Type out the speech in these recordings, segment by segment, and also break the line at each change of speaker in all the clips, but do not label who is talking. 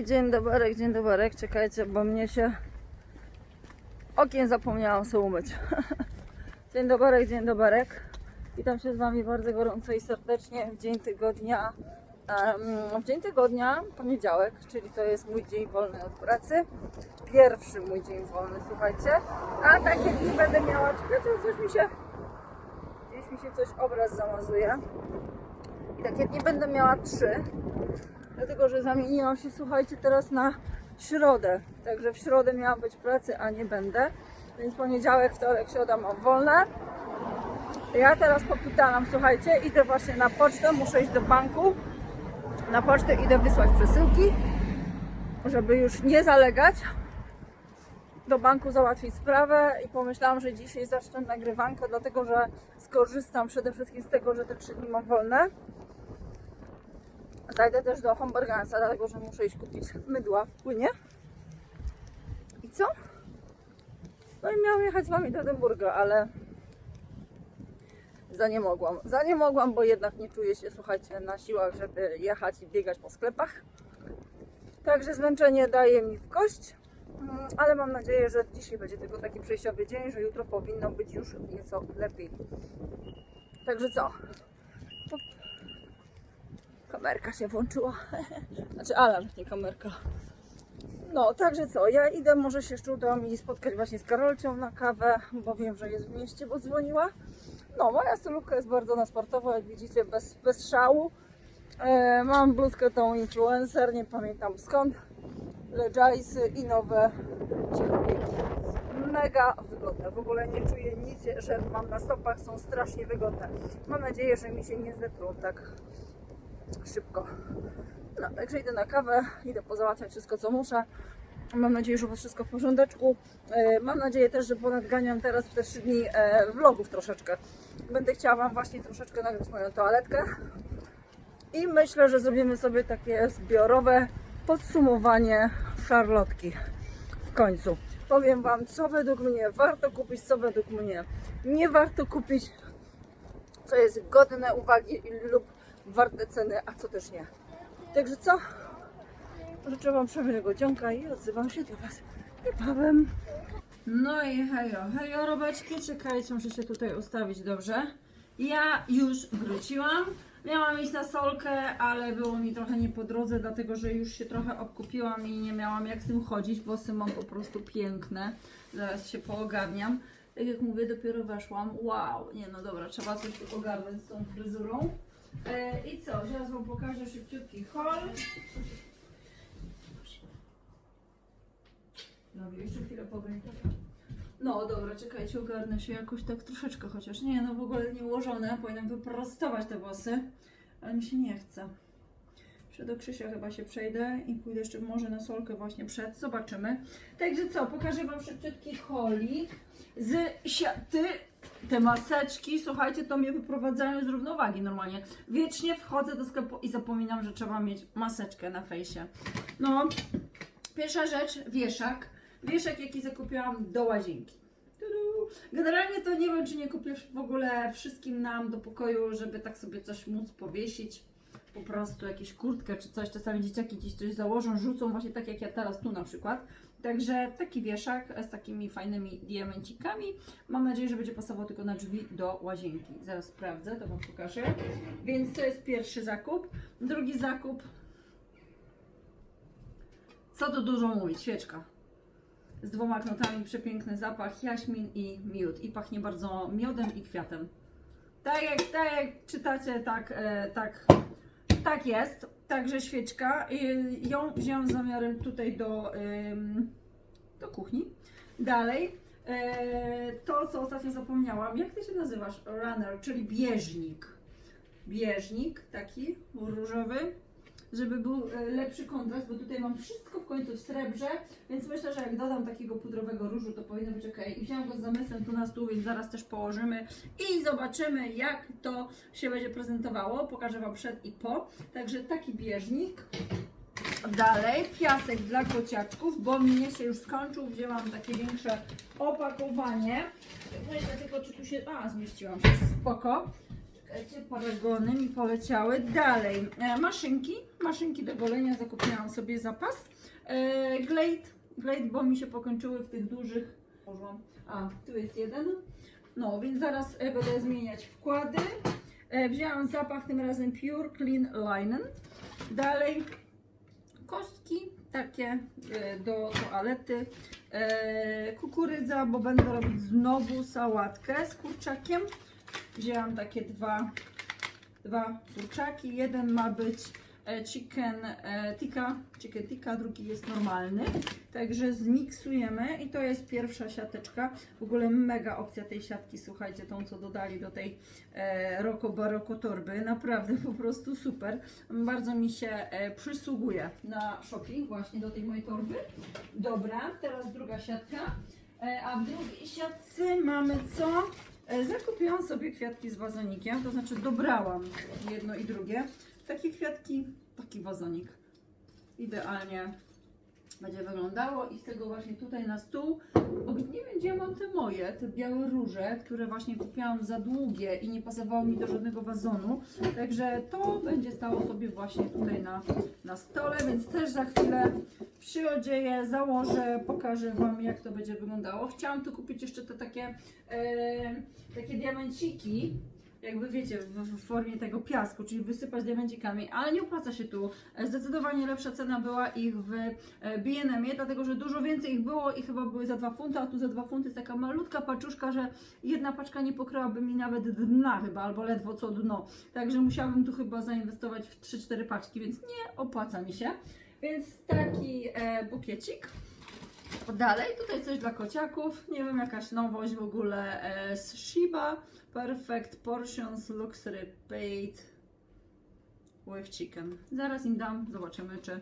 Dzień dobry, dzień dobry. Czekajcie, bo mnie się okien zapomniałam sobie umyć. dzień dobry, dzień dobry. Witam się z Wami bardzo gorąco i serdecznie w dzień tygodnia. w dzień tygodnia, poniedziałek, czyli to jest mój dzień wolny od pracy. Pierwszy mój dzień wolny, słuchajcie. A tak jak nie będę miała, czekajcie, coś mi się, gdzieś mi się coś obraz zamazuje. Tak jak nie będę miała trzy, dlatego że zamieniłam się, słuchajcie, teraz na środę. Także w środę miałam być pracy, a nie będę. Więc poniedziałek, wtorek, środa mam wolne. Ja teraz popytałam, słuchajcie, idę właśnie na pocztę, muszę iść do banku. Na pocztę idę wysłać przesyłki, żeby już nie zalegać. Do banku załatwić sprawę i pomyślałam, że dzisiaj zacznę nagrywankę, dlatego że skorzystam przede wszystkim z tego, że te trzy dni mam wolne. Zajdę też do Homburgansa, dlatego że muszę iść kupić mydła w płynie. I co? No i miałam jechać z Wami do Edynburga, ale za nie mogłam. Za nie mogłam, bo jednak nie czuję się, słuchajcie, na siłach, żeby jechać i biegać po sklepach. Także zmęczenie daje mi w kość, Mm, ale mam nadzieję, że dzisiaj będzie tylko taki przejściowy dzień, że jutro powinno być już nieco lepiej. Także co? Kamerka się włączyła. Znaczy alarm, nie kamerka. No, także co, ja idę, może się szczudam i spotkać właśnie z Karolcią na kawę, bo wiem, że jest w mieście, bo dzwoniła. No, moja stylówka jest bardzo na sportowo, jak widzicie, bez, bez szału. E, mam bluzkę tą influencer, nie pamiętam skąd. Legiaisy i nowe cichobiegi. Mega wygodne. W ogóle nie czuję nic, że mam na stopach, są strasznie wygodne. Mam nadzieję, że mi się nie zetrą tak szybko. No, także idę na kawę, idę pozałatwiać wszystko, co muszę. Mam nadzieję, że wszystko w porządeczku. E, Mam nadzieję też, że ponadganiam teraz w te trzy dni e, vlogów troszeczkę. Będę chciała Wam właśnie troszeczkę nagrać moją toaletkę. I myślę, że zrobimy sobie takie zbiorowe podsumowanie szarlotki w końcu. Powiem Wam, co według mnie warto kupić, co według mnie nie warto kupić, co jest godne uwagi lub warte ceny, a co też nie. Także co? Życzę Wam przyjemnego dzionka i odzywam się do Was niebawem. No i hejo, hejo robaczki, czekajcie, muszę się tutaj ustawić dobrze. Ja już wróciłam. Miałam iść na solkę, ale było mi trochę nie po drodze, dlatego że już się trochę obkupiłam i nie miałam jak z tym chodzić. Włosy mam po prostu piękne. Zaraz się poogarniam. Tak jak mówię, dopiero weszłam. Wow, nie no dobra, trzeba coś ogarnąć z tą fryzurą. E, I co, zaraz Wam pokażę szybciutki haul. No jeszcze chwilę pograć. No dobra, czekajcie, ogarnę się jakoś tak troszeczkę chociaż. Nie, no w ogóle nie ułożone, powinnam wyprostować te włosy, ale mi się nie chce. Jeszcze do Krzysia chyba się przejdę i pójdę jeszcze może na solkę właśnie przed, zobaczymy. Także co, pokażę Wam szybciutki holik z siaty. Te maseczki, słuchajcie, to mnie wyprowadzają z równowagi normalnie. Wiecznie wchodzę do sklepu i zapominam, że trzeba mieć maseczkę na fejsie. No, pierwsza rzecz, wieszak. Wieszak, jaki zakupiłam do łazienki. Generalnie to nie wiem, czy nie kupię w ogóle wszystkim nam do pokoju, żeby tak sobie coś móc powiesić. Po prostu jakieś kurtkę czy coś. Czasami dzieciaki gdzieś coś założą, rzucą, właśnie tak jak ja teraz tu na przykład. Także taki wieszak z takimi fajnymi diamencikami. Mam nadzieję, że będzie pasował tylko na drzwi do łazienki. Zaraz sprawdzę, to Wam pokażę. Więc to jest pierwszy zakup. Drugi zakup. Co tu dużo mówić? Świeczka z dwoma knotami, przepiękny zapach, jaśmin i miód. I pachnie bardzo miodem i kwiatem. Tak jak, tak jak czytacie, tak, e, tak, tak jest. Także świeczka. Y, ją wziąłam z zamiarem tutaj do, do kuchni. Dalej. E, to, co ostatnio zapomniałam. Jak ty się nazywasz? Runner, czyli bieżnik. Bieżnik taki różowy żeby był e, lepszy kontrast, bo tutaj mam wszystko w końcu w srebrze, więc myślę, że jak dodam takiego pudrowego różu, to powinno być ok. I wziąłem go z zamysłem tu na stół, więc zaraz też położymy i zobaczymy, jak to się będzie prezentowało. Pokażę Wam przed i po. Także taki bieżnik. Dalej, piasek dla kociaczków, bo mnie się już skończył. Wzięłam takie większe opakowanie. Myślę tylko, czy tu się... A, zmieściłam się. Spoko. Te paragony mi poleciały. Dalej, e, maszynki. Maszynki do golenia zakupiłam sobie zapas. E, Glade, Glade, bo mi się pokończyły w tych dużych. A, tu jest jeden. No, więc zaraz e, będę zmieniać wkłady. Wzięłam zapach tym razem Pure Clean Linen. Dalej kostki takie do toalety. Kukurydza, bo będę robić znowu sałatkę z kurczakiem. Wzięłam takie dwa, dwa kurczaki. Jeden ma być e, chicken e, tikka, chicken tikka, drugi jest normalny. Także zmiksujemy i to jest pierwsza siateczka. W ogóle mega opcja tej siatki, słuchajcie, tą co dodali do tej e, Roko Baroko torby. Naprawdę po prostu super. Bardzo mi się e, przysługuje na shopping właśnie do tej mojej torby. Dobra, teraz druga siatka. E, a w drugiej siatce mamy co? E, Zakupiłam sobie kwiatki z wazonikiem, to znaczy dobrałam jedno i drugie. Takie kwiatki, taki wazonik. Idealnie będzie wyglądało i z tego właśnie tutaj na stół. O, nie wiem gdzie mam te moje, te białe róże, które właśnie kupiłam za długie i nie pasowało mi do żadnego wazonu. Także to będzie stało sobie właśnie tutaj na, na stole, więc też za chwilę przyodzieję, założę, pokażę Wam jak to będzie wyglądało. Chciałam tu kupić jeszcze te takie, e, takie diamenciki, jakby wiecie, w, w formie tego piasku, czyli wysypać diamencikami, ale nie opłaca się tu. E, Zdecydowanie lepsza cena była ich w e, B&M-ie, dlatego że dużo więcej ich było i chyba były za 2 funty, a tu za 2 funty jest taka malutka paczuszka, że jedna paczka nie pokryłaby mi nawet dna chyba, albo ledwo co dno. Także musiałabym tu chyba zainwestować w 3-4 paczki, więc nie opłaca mi się. Więc taki e, bukiecik. Dalej, tutaj coś dla kociaków. Nie wiem, jakaś nowość w ogóle e, z Shiba. Perfect Portions Luxury Paid with Chicken. Zaraz im dam, zobaczymy czy...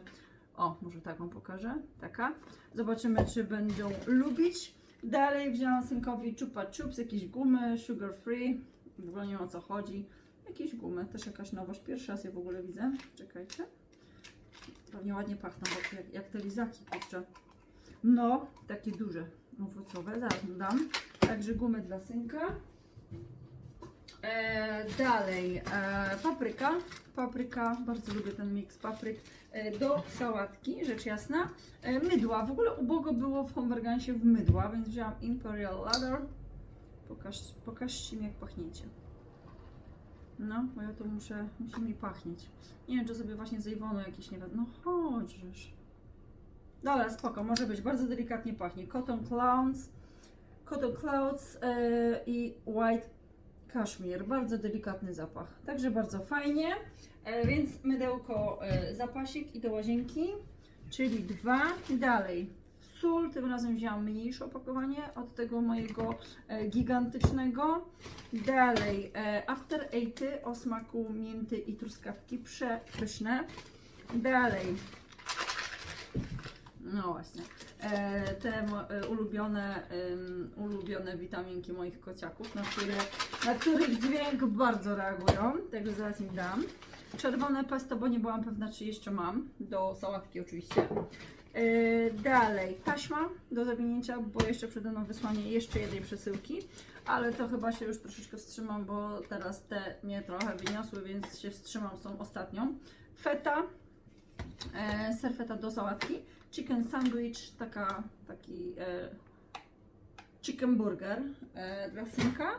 O, może taką pokażę. Taka. Zobaczymy, czy będą lubić. Dalej wzięłam synkowi Chupa Chups, jakieś gumy, sugar free. W ogóle nie wiem o co chodzi. Jakieś gumy, też jakaś nowość. Pierwszy raz je w ogóle widzę. Czekajcie. Pewnie ładnie pachną, bo jak, jak te lizaki, kurczę. No, takie duże, owocowe, zaraz mu dam. Także gumy dla synka. E, dalej, e, papryka. Papryka, bardzo lubię ten miks papryk e, do sałatki, rzecz jasna. E, mydła, w ogóle ubogo było w Hombergansie w mydła, więc wzięłam Imperial Ladder. Pokaż, pokażcie mi jak pachniecie. No, bo ja to muszę, musi mi pachnieć. Nie wiem, czy sobie właśnie z Iwoną jakieś, nie wiem, no chodźesz. Dobra, spoko, może być. Bardzo delikatnie pachnie. Cotton Clouds, Cotton Clouds e, i White Cashmere. Bardzo delikatny zapach. Także bardzo fajnie. E, więc mydełko, e, zapasik i do łazienki, czyli dwa. Dalej. Sól, tym razem wzięłam mniejsze opakowanie od tego mojego e, gigantycznego. Dalej, e, After Eighty o smaku mięty i truskawki, przepyszne. Dalej, no właśnie. E, te mo- e, ulubione, ulubione witaminki moich kociaków, na, które, na których dźwięk bardzo reagują, także zaraz im dam. Czerwone pesto, bo nie byłam pewna, czy jeszcze mam, do sałatki oczywiście. E, dalej, taśma do zawinięcia, bo jeszcze przede mną wysłanie jeszcze jednej przesyłki, ale to chyba się już troszeczkę wstrzymam, bo teraz te mnie trochę wyniosły, więc się wstrzymam z tą ostatnią. Feta, e, serfeta do sałatki, chicken sandwich, taka, taki e, chicken burger e, dla synka.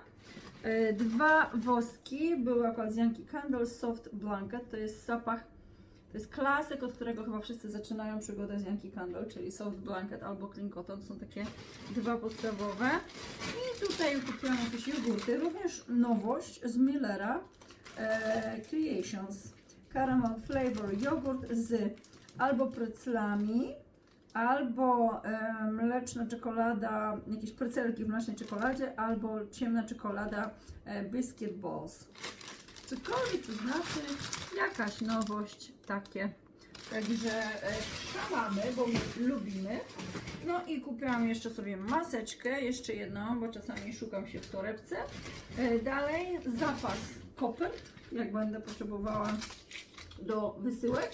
E, dwa woski, były akurat z Yankee Candle Soft Blanket, to jest zapach, to jest klasyk, od którego chyba wszyscy zaczynają przygodę z Yankee Candle, czyli Soft Blanket albo Clean Cotton, są takie dwa podstawowe. I tutaj kupiłam jakieś jogurty, również nowość z Millera e, Creations. Caramel Flavor jogurt z albo precelami, albo e, mleczna czekolada, jakieś precelki w mlecznej czekoladzie, albo ciemna czekolada e, Biscuit Balls. Cokolwiek to znaczy, jakaś nowość, takie. Także e, szalamy, bo my lubimy. No i kupiłam jeszcze sobie maseczkę, jeszcze jedną, bo czasami szukam się w torebce. E, dalej zapas kopert, jak będę potrzebowała do wysyłek.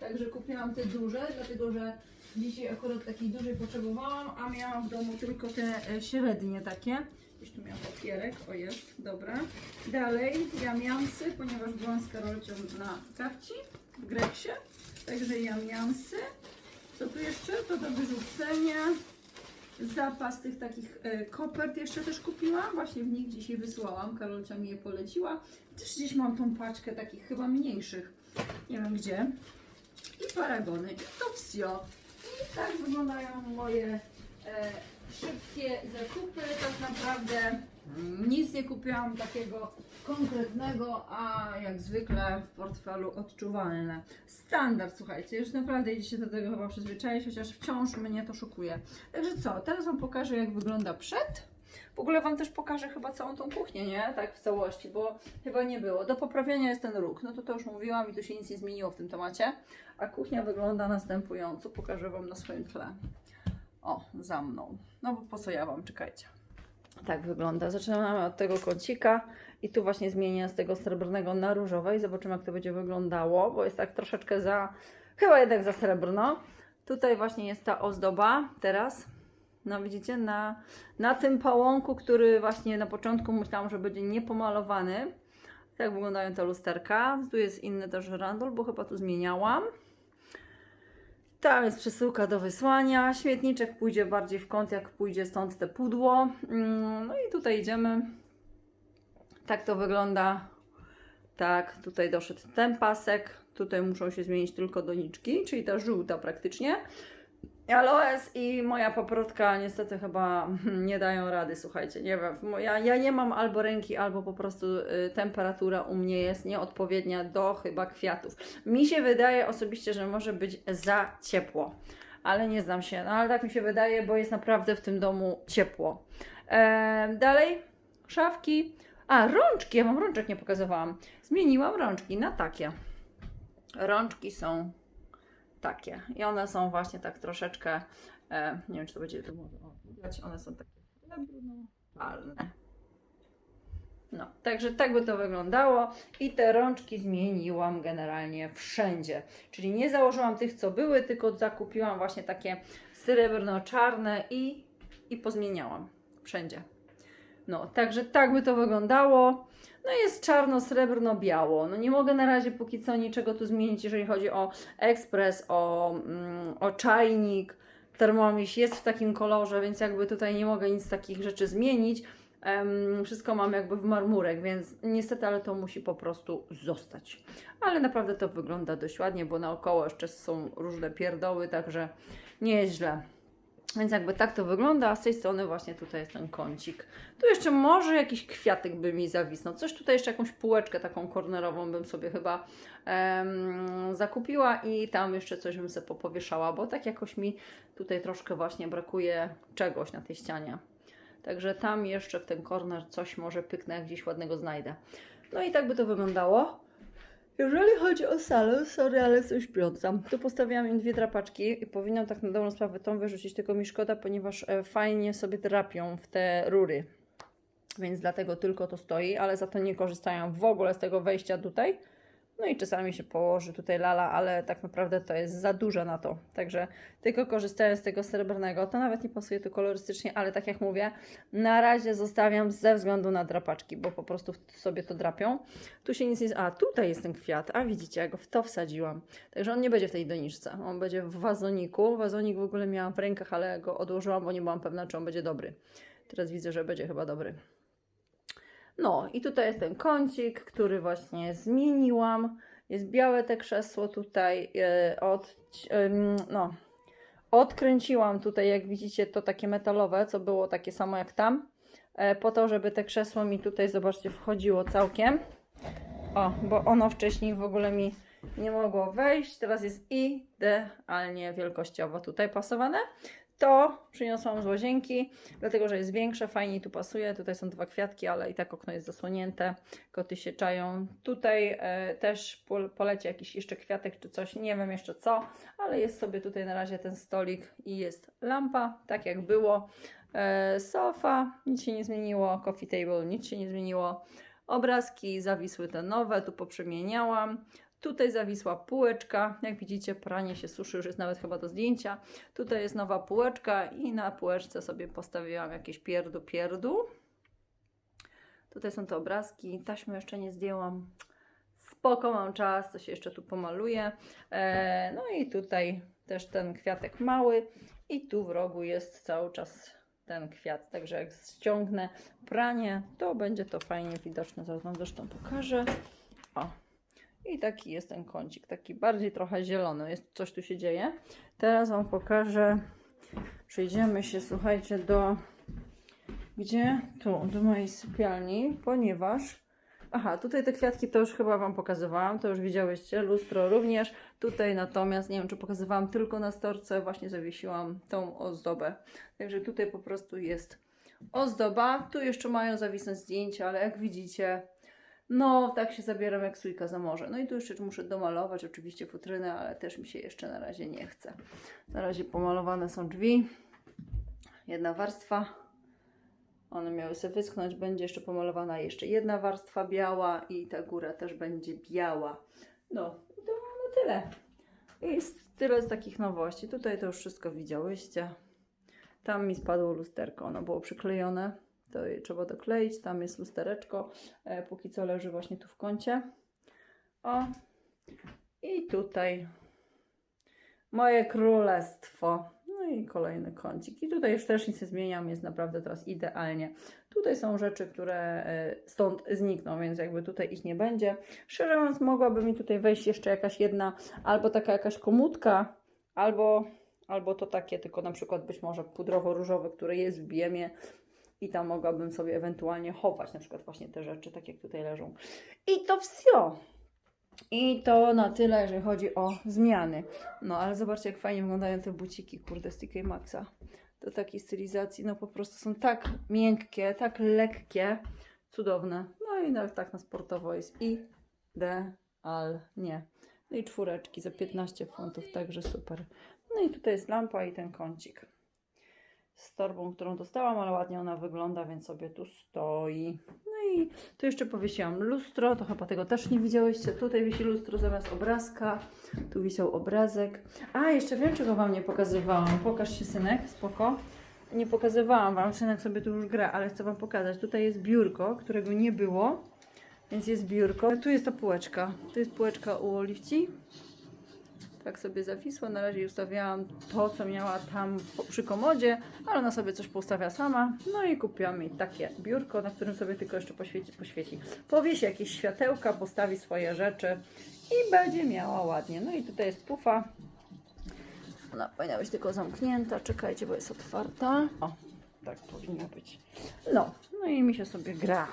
Także kupiłam te duże, dlatego że dzisiaj akurat takiej dużej potrzebowałam, a miałam w domu tylko te e, średnie takie. Gdzieś tu miał papierek, o jest, dobra. Dalej jamiamsy, ponieważ byłam z Karolcią na kawci w Greksie. Także jamiamsy. Co tu jeszcze? To do wyrzucenia. Zapas tych takich e, kopert jeszcze też kupiłam. Właśnie w nich dzisiaj wysłałam. Karolcia mi je poleciła. Też gdzieś mam tą paczkę takich chyba mniejszych. Nie wiem gdzie. I paragony. I to wsio. Tak wyglądają moje e, szybkie zakupy. Tak naprawdę nic nie kupiłam takiego konkretnego, a jak zwykle w portfelu odczuwalne. Standard, słuchajcie, już naprawdę idziecie do tego chyba przyzwyczaić, chociaż wciąż mnie to szokuje. Także co, teraz Wam pokażę jak wygląda przed. W ogóle Wam też pokażę chyba całą tą kuchnię, nie? Tak w całości, bo chyba nie było. Do poprawienia jest ten róg. No to to już mówiłam i tu się nic nie zmieniło w tym temacie. A kuchnia wygląda następująco. Pokażę Wam na swoim tle. O, za mną. No bo po co ja Wam, czekajcie. Tak wygląda. Zaczynamy od tego kącika i tu właśnie zmienię z tego srebrnego na różowe i zobaczymy jak to będzie wyglądało, bo jest tak troszeczkę za, chyba jednak za srebrno. Tutaj właśnie jest ta ozdoba teraz. No widzicie, na, na tym pałąku, który właśnie na początku myślałam, że będzie niepomalowany. Tak wyglądają te lusterka. Tu jest inny też żyrandol, bo chyba tu zmieniałam. Tam jest przesyłka do wysłania. Śmietniczek pójdzie bardziej w kąt, jak pójdzie stąd te pudło. Mm, No i tutaj idziemy. Tak to wygląda. Tak, tutaj doszedł ten pasek. Tutaj muszą się zmienić tylko doniczki, czyli ta żółta praktycznie. Aloes i moja paprotka niestety chyba nie dają rady, słuchajcie, nie wiem, ja, ja nie mam albo ręki, albo po prostu y, temperatura u mnie jest nieodpowiednia do chyba kwiatów. Mi się wydaje osobiście, że może być za ciepło, ale nie znam się, no ale tak mi się wydaje, bo jest naprawdę w tym domu ciepło. E, dalej, szafki, a rączki, ja wam rączek nie pokazywałam, zmieniłam rączki na takie. Rączki są takie. I one są właśnie tak troszeczkę, e, nie wiem czy to będzie to widać, one są takie srebrno-palne. No, także tak by to wyglądało i te rączki zmieniłam generalnie wszędzie. Czyli nie założyłam tych, co były, tylko zakupiłam właśnie takie srebrno-czarne i, i pozmieniałam wszędzie. No, także tak by to wyglądało. No jest czarno, srebrno, biało. No nie mogę na razie póki co niczego tu zmienić, jeżeli chodzi o ekspres, o, mm, o czajnik. Termomiś jest w takim kolorze, więc jakby tutaj nie mogę nic takich rzeczy zmienić. Em, wszystko mam jakby w marmurek, więc niestety, ale to musi po prostu zostać. Ale naprawdę to wygląda dość ładnie, bo naokoło jeszcze są różne pierdoły, także nie jest źle. Więc jakby tak to wygląda, a z tej strony właśnie tutaj jest ten kącik. Tu jeszcze może jakiś kwiatek by mi zawisnął. Coś tutaj jeszcze jakąś półeczkę taką kornerową bym sobie chyba em, zakupiła i tam jeszcze coś bym sobie popowieszała, bo tak jakoś mi tutaj troszkę właśnie brakuje czegoś na tej ścianie. Także tam jeszcze w ten korner coś może pyknę, gdzieś ładnego znajdę. No i tak by to wyglądało. Jeżeli chodzi o salę, sorry, ale jestem śpiąca. Tu postawiłam im dwie drapaczki i powinnam tak na dobrą sprawę tą wyrzucić, tylko mi szkoda, ponieważ e, fajnie sobie drapią w te rury. Więc dlatego tylko to stoi, ale za to nie korzystają w ogóle z tego wejścia tutaj. No i czasami się położy tutaj lala, ale tak naprawdę to jest za duże na to. Także tylko korzystają z tego srebrnego. To nawet nie pasuje tu kolorystycznie, ale tak jak mówię, na razie zostawiam ze względu na drapaczki, bo po prostu sobie to drapią. Tu się nic nie... A, tutaj jest ten kwiat. A widzicie, ja go w to wsadziłam. Także on nie będzie w tej doniczce. On będzie w wazoniku. Wazonik w ogóle miałam w rękach, ale go odłożyłam, bo nie byłam pewna, czy on będzie dobry. Teraz widzę, że będzie chyba dobry. No i tutaj jest ten kącik, który właśnie zmieniłam. Jest białe te krzesło tutaj e, od, no, odkręciłam tutaj, jak widzicie, to takie metalowe, co było takie samo jak tam, e, po to, żeby te krzesło mi tutaj, zobaczcie, wchodziło całkiem. O, bo ono wcześniej w ogóle mi nie mogło wejść, teraz jest idealnie wielkościowo tutaj pasowane. To przyniosłam z łazienki, dlatego że jest większe, fajnie tu pasuje. Tutaj są dwa kwiatki, ale i tak okno jest zasłonięte. Koty się czają. Tutaj e, też pol, poleci jakiś jeszcze kwiatek czy coś, nie wiem jeszcze co, ale jest sobie tutaj na razie ten stolik i jest lampa, tak jak było. E, sofa, nic się nie zmieniło. Coffee table, nic się nie zmieniło. Obrazki zawisły te nowe, tu poprzemieniałam. Tutaj zawisła półeczka. Jak widzicie, pranie się suszy, już jest nawet chyba do zdjęcia. Tutaj jest nowa półeczka i na półeczce sobie postawiłam jakieś pierdu pierdu. Tutaj są te obrazki. Taśmy jeszcze nie zdjęłam. Spoko, mam czas, to się jeszcze tu pomaluję. E, no i tutaj też ten kwiatek mały. I tu w rogu jest cały czas ten kwiat. Także jak ściągnę pranie, to będzie to fajnie widoczne. Zaraz Wam zresztą pokażę. O. I taki jest ten kącik, taki bardziej trochę zielony. Jest, coś tu się dzieje. Teraz Wam pokażę. Przejdziemy się, słuchajcie, do gdzie? Tu, do mojej sypialni, ponieważ Aha, tutaj te kwiatki to już chyba Wam pokazywałam, to już widziałyście, lustro również. Tutaj natomiast, nie wiem czy pokazywałam tylko na storce, właśnie zawiesiłam tą ozdobę. Także tutaj po prostu jest ozdoba. Tu jeszcze mają zawisnąć zdjęcia, ale jak widzicie, no tak się zabieram jak sójka za morze. No i tu jeszcze muszę domalować oczywiście futrynę, ale też mi się jeszcze na razie nie chce. Na razie pomalowane są drzwi. Jedna warstwa. One miały sobie wyschnąć, będzie jeszcze pomalowana jeszcze jedna warstwa biała i ta góra też będzie biała. No, to na tyle. Jest tyle z takich nowości. Tutaj to już wszystko widziałyście. Tam mi spadło lusterko, ono było przyklejone. To trzeba dokleić. Tam jest lustereczko. E, póki co leży właśnie tu w kącie. O. I tutaj moje królestwo. No i kolejny kącik. I tutaj już też nic nie zmieniam, jest naprawdę teraz idealnie. Tutaj są rzeczy, które e, stąd znikną, więc jakby tutaj ich nie będzie. Szczerze mówiąc, mogłaby mi tutaj wejść jeszcze jakaś jedna, albo taka jakaś komutka, albo, albo to takie, tylko na przykład być może pudrowo-różowe, które jest w biemie i tam mogłabym sobie ewentualnie chować na przykład właśnie te rzeczy, tak jak tutaj leżą. I to wsio. I to na tyle, jeżeli chodzi o zmiany. No ale zobaczcie, jak fajnie wyglądają te buciki, kurde, z TK Maxa. Do takiej stylizacji, no po prostu są tak miękkie, tak lekkie, cudowne. No i na, tak na sportowo jest idealnie. No i czwóreczki za 15 funtów, także super. No i tutaj jest lampa i ten kącik z torbą, którą dostałam, ale ładnie ona wygląda, więc sobie tu stoi. No i tu jeszcze powiesiłam lustro, to chyba tego też nie widziałyście. Tutaj wisi lustro zamiast obrazka, tu wisiał obrazek. A, jeszcze wiem, czego Wam nie pokazywałam. Pokaż się, synek, spoko. Nie pokazywałam Wam, synek sobie tu już gra, ale chcę Wam pokazać. Tutaj jest biurko, którego nie było, więc jest biurko. Tu jest ta półeczka. Tu jest półeczka u Oliwci tak sobie zawisło. Na razie ustawiałam to, co miała tam przy komodzie, ale ona sobie coś poustawia sama. No i kupiłam jej takie biurko, na którym sobie tylko jeszcze poświeci. poświeci. Powiesi jakieś światełka, postawi swoje rzeczy i będzie miała ładnie. No i tutaj jest pufa. Ona powinna być tylko zamknięta. Czekajcie, bo jest otwarta. O, tak powinno być. No, no i mi się sobie gra.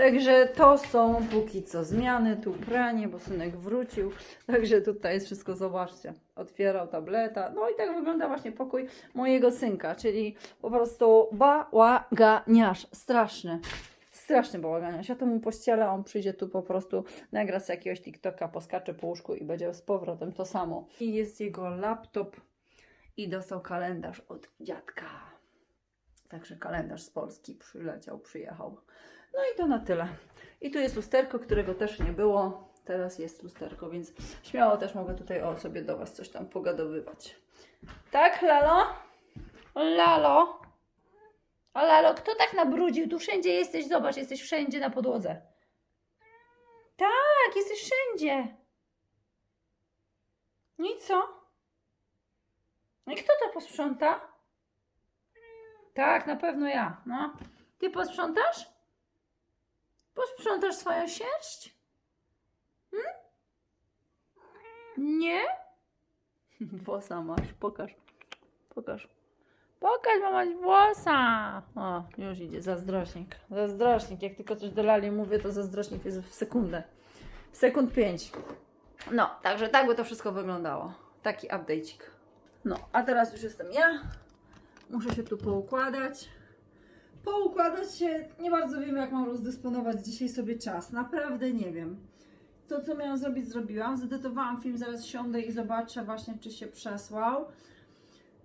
Także to są póki co zmiany, tu pranie, bo synek wrócił. Także tutaj jest wszystko, zobaczcie. Otwierał tableta. No i tak wygląda właśnie pokój mojego synka, czyli po prostu bałaganiarz. Straszny. Straszny bałaganiarz. Ja to mu pościelę, on przyjdzie tu po prostu, nagra sobie jakiegoś TikToka, poskacze po łóżku i będzie z powrotem to samo. I jest jego laptop i dostał kalendarz od dziadka. Także kalendarz z Polski przyleciał, przyjechał. No i to na tyle. I tu jest lusterko, którego też nie było. Teraz jest lusterko, więc śmiało też mogę tutaj o sobie do Was coś tam pogadowywać. Tak, Lalo? Lalo? O Lalo, kto tak nabrudził? Tu wszędzie jesteś, zobacz, jesteś wszędzie na podłodze. Tak, jesteś wszędzie. No i co? No i kto to posprząta? Tak, na pewno ja. No. Ty posprzątasz? Posprzątasz swoją sierść? Hmm? Nie? Włosa masz, pokaż. Pokaż. Pokaż, masz włosa. O, już idzie, zazdrośnik. Zazdrośnik. Jak tylko coś do Lali mówię, to zazdrośnik jest w sekundę. Sekund pięć. No, także tak by to wszystko wyglądało. Taki update'cik. No, a teraz już jestem ja. Muszę się tu poukładać. Poukładać się. Nie bardzo wiem, jak mam rozdysponować dzisiaj sobie czas. Naprawdę nie wiem. To, co miałam zrobić, zrobiłam. Zedytowałam film, zaraz siądę i zobaczę właśnie, czy się przesłał.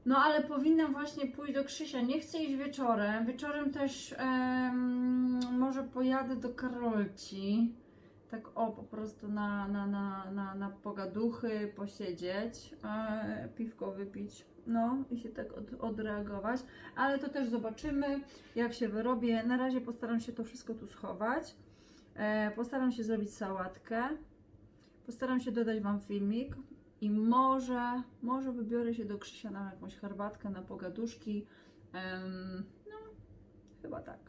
No, ale powinnam właśnie pójść do Krzysia. Nie chcę iść wieczorem. Wieczorem też em, może pojadę do Karolci. Tak o, po prostu na, na, na, na, na pogaduchy posiedzieć, e, piwko wypić, no i się tak od, odreagować, ale to też zobaczymy, jak się wyrobię. Na razie postaram się to wszystko tu schować, e, postaram się zrobić sałatkę, postaram się dodać Wam filmik i może, może wybiorę się do Krzysia na jakąś herbatkę, na pogaduszki, no, chyba tak.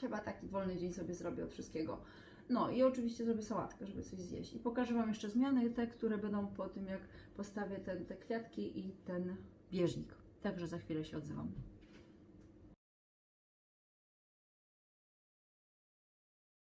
Chyba taki wolny dzień sobie zrobię od wszystkiego. No i oczywiście zrobię sałatkę, żeby coś zjeść. I pokażę Wam jeszcze zmiany, te, które będą po tym, jak postawię ten, te kwiatki i ten bieżnik. Także za chwilę się odzywam.